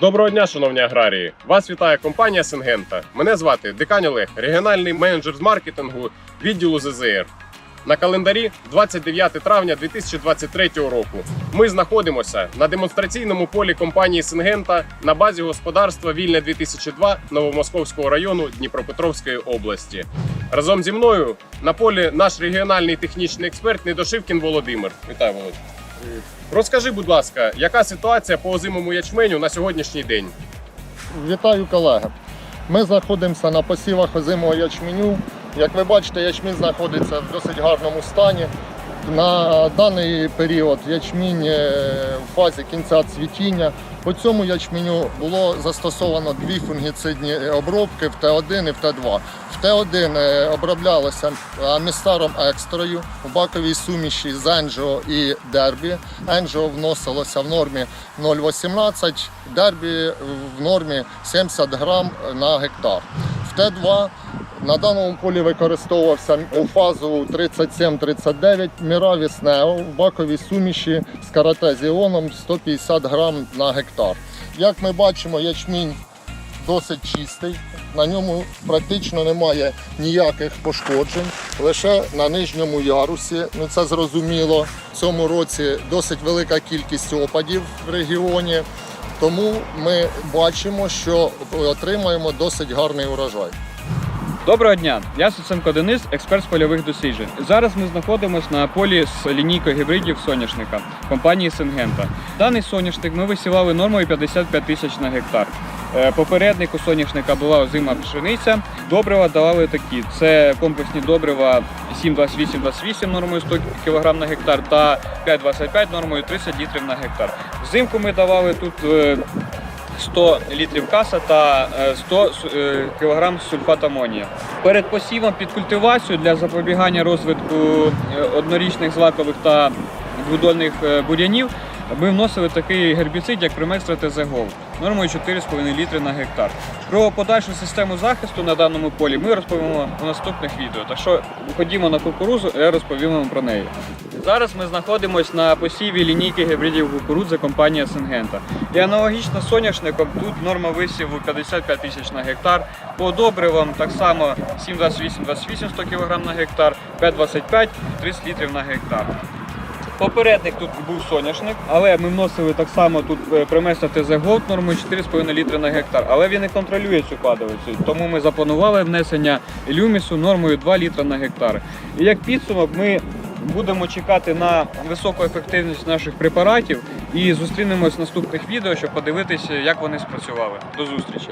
Доброго дня, шановні аграрії! Вас вітає компанія Сингента. Мене звати Дикань Олег, регіональний менеджер з маркетингу відділу ЗЗР. На календарі 29 травня 2023 року. Ми знаходимося на демонстраційному полі компанії Сингента на базі господарства Вільне 2002 Новомосковського району Дніпропетровської області. Разом зі мною на полі наш регіональний технічний експерт Недошивкін Володимир. Вітаю, Володь. Розкажи, будь ласка, яка ситуація по озимому ячменю на сьогоднішній день? Вітаю колеги. Ми знаходимося на посівах озимого ячменю. Як ви бачите, ячмінь знаходиться в досить гарному стані. На даний період ячмінь е, в фазі кінця цвітіння. По цьому ячменю було застосовано дві фунгіцидні обробки в Т1 і в Т2. В Т1 е, оброблялося амістаром екстрою у баковій суміші з Енджо і Дербі. Енджо вносилося в нормі 0,18, Дербі в нормі 70 грам на гектар. В Т2 на даному полі використовувався у фазу 37-39 Міравіс Нео в баковій суміші з каратезіоном 150 грам на гектар. Як ми бачимо, ячмінь досить чистий. На ньому практично немає ніяких пошкоджень. Лише на нижньому ярусі, ну це зрозуміло. В цьому році досить велика кількість опадів в регіоні. Тому ми бачимо, що отримаємо досить гарний урожай. Доброго дня! Я Суценко Денис, експерт з польових досліджень. Зараз ми знаходимося на полі з лінійкою гібридів соняшника компанії Сингента. Даний соняшник ми висівали нормою 55 тисяч на гектар. Е, Попередник у соняшника була озима пшениця. Добрива давали такі: це комплексні добрива 7,28-28 нормою 100 кг на гектар та 5,25 нормою 30 літрів на гектар. Взимку ми давали тут е, 100 літрів каса та е, 100 кг сульфат амонія. Перед посівом під культивацію для запобігання розвитку е, однорічних злакових та двудольних е, бур'янів ми вносили такий гербіцид, як Примекстра ТЗГОВ, нормою 4,5 літри на гектар. Про подальшу систему захисту на даному полі ми розповімо у наступних відео. Так що ходімо на кукурузу, я розповім вам про неї. Зараз ми знаходимося на посіві лінійки гібридів кукурудзи компанія Сингента. І аналогічно соняшником тут норма висіву 55 тисяч на гектар. По добривам так само 7,28-28 100 кг на гектар, 5,25 30 літрів на гектар. Попередник тут був соняшник, але ми вносили так само тут е, примеса ТЗ нормою 4,5 літри на гектар. Але він не контролює цю падалицю, тому ми запланували внесення люмісу нормою 2 літра на гектар. І як підсумок, ми будемо чекати на високу ефективність наших препаратів і зустрінемось в наступних відео, щоб подивитися, як вони спрацювали. До зустрічі!